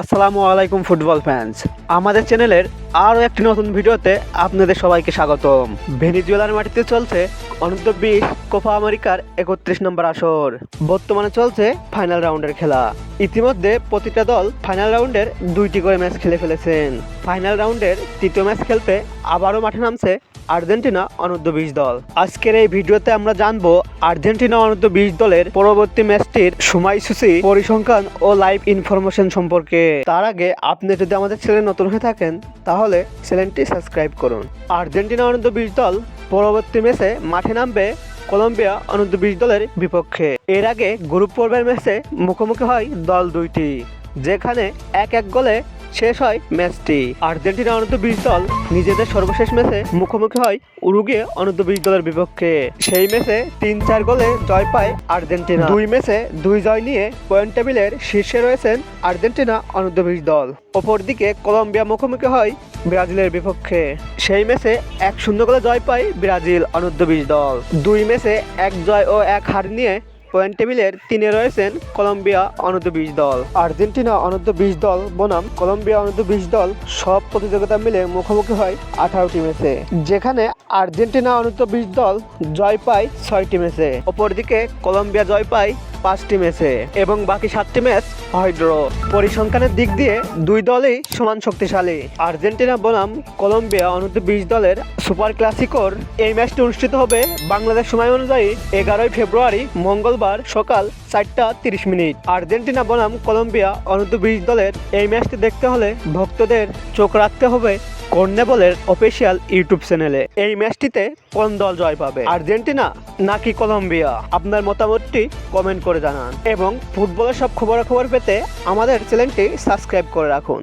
আসসালামু আলাইকুম football fans আমাদের চ্যানেলের আরও একটি নতুন ভিডিওতে আপনাদের সবাইকে স্বাগতম। ভেনিজুয়েলার মাটিতে চলছে অনন্ত বিশ কোপা আমেরিকার একত্রিশ নম্বর আসর। বর্তমানে চলছে ফাইনাল রাউন্ডের খেলা। ইতিমধ্যে প্রতিটা দল ফাইনাল রাউন্ডের দুইটি করে ম্যাচ খেলে ফেলেছেন। ফাইনাল রাউন্ডের তৃতীয় ম্যাচ খেলতে আবারও মাঠে নামছে আর্জেন্টিনা অনূর্ধ্ব বিশ দল। আজকের এই ভিডিওতে আমরা জানব আর্জেন্টিনা অনূর্ধ্ব বিশ দলের পরবর্তী ম্যাচটির সময়সূচি, পরিসংখ্যান ও লাইভ ইনফরমেশন সম্পর্কে। তার আগে আপনি যদি আমাদের চ্যানেলে নতুন হয়ে থাকেন, তাহলে চ্যানেলটি সাবস্ক্রাইব করুন। আর্জেন্টিনা অনূর্ধ্ব বিশ দল পরবর্তী ম্যাচে মাঠে নামবে কলম্বিয়া অনূর্ধ্ব বিশ দলের বিপক্ষে। এর আগে গ্রুপ পর্বের ম্যাচে মুখোমুখি হয় দল দুইটি, যেখানে এক এক গোলে শেষ হয় ম্যাচটি। আর্জেন্টিনা অনূর্ধ্ব বিশ দল নিজেদের সর্বশেষ ম্যাচে মুখোমুখি হয় উরুগে অনূর্ধ্ব বিশ দলের বিপক্ষে। সেই ম্যাচে তিন চার গোলে জয় পায় আর্জেন্টিনা। দুই ম্যাচে দুই জয় নিয়ে পয়েন্ট টেবিলের শীর্ষে রয়েছেন আর্জেন্টিনা অনূর্ধ্ব বিশ দল। অপরদিকে কলম্বিয়া মুখোমুখি হয় ব্রাজিলের বিপক্ষে। সেই ম্যাচে এক শূন্য গোলে জয় পায় ব্রাজিল অনূর্ধ্ব বিশ দল। দুই ম্যাচে এক জয় ও এক হার নিয়ে পয়েন্ট টেবিলের তিনে রয়েছেন কলম্বিয়া অনূর্ধ্ব বিশ দল। আর্জেন্টিনা অনূর্ধ্ব বিশ দল বনাম, কলম্বিয়া অনূর্ধ্ব বিশ দল সব প্রতিযোগিতা মিলে মুখোমুখি হয় আঠারোটি ম্যাচে। যেখানে আর্জেন্টিনা অনূর্ধ্ব বিশ দল জয় পায় ছয়টি ম্যাচে। অপরদিকে কলম্বিয়া জয় পায় পাঁচটি ম্যাচে এবং বাকি সাতটি ম্যাচ হয় ড্র। পরিসংখ্যানের দিক দিয়ে দুই দলই সমান শক্তিশালী। আর্জেন্টিনা বনাম, কলম্বিয়া অনূর্ধ্ব বিশ দলের সুপার ক্লাসিকোর। এই ম্যাচটি অনুষ্ঠিত হবে বাংলাদেশ সময় অনুযায়ী এগারোই ফেব্রুয়ারি, মঙ্গলবার সকাল চারটা তিরিশ মিনিট। আর্জেন্টিনা বনাম, কলম্বিয়া অনূর্ধ্ব বিশ দলের এই ম্যাচটি দেখতে হলে ভক্তদের চোখ রাখতে হবে কর্নেবলের অফিসিয়াল ইউটিউব চ্যানেলে। এই ম্যাচটিতে কোন দল জয় পাবে? আর্জেন্টিনা নাকি কলম্বিয়া? আপনার মতামতটি কমেন্ট করে জানান। এবং ফুটবলের সব খবরাখবর পেতে আমাদের চ্যানেলটি সাবস্ক্রাইব করে রাখুন।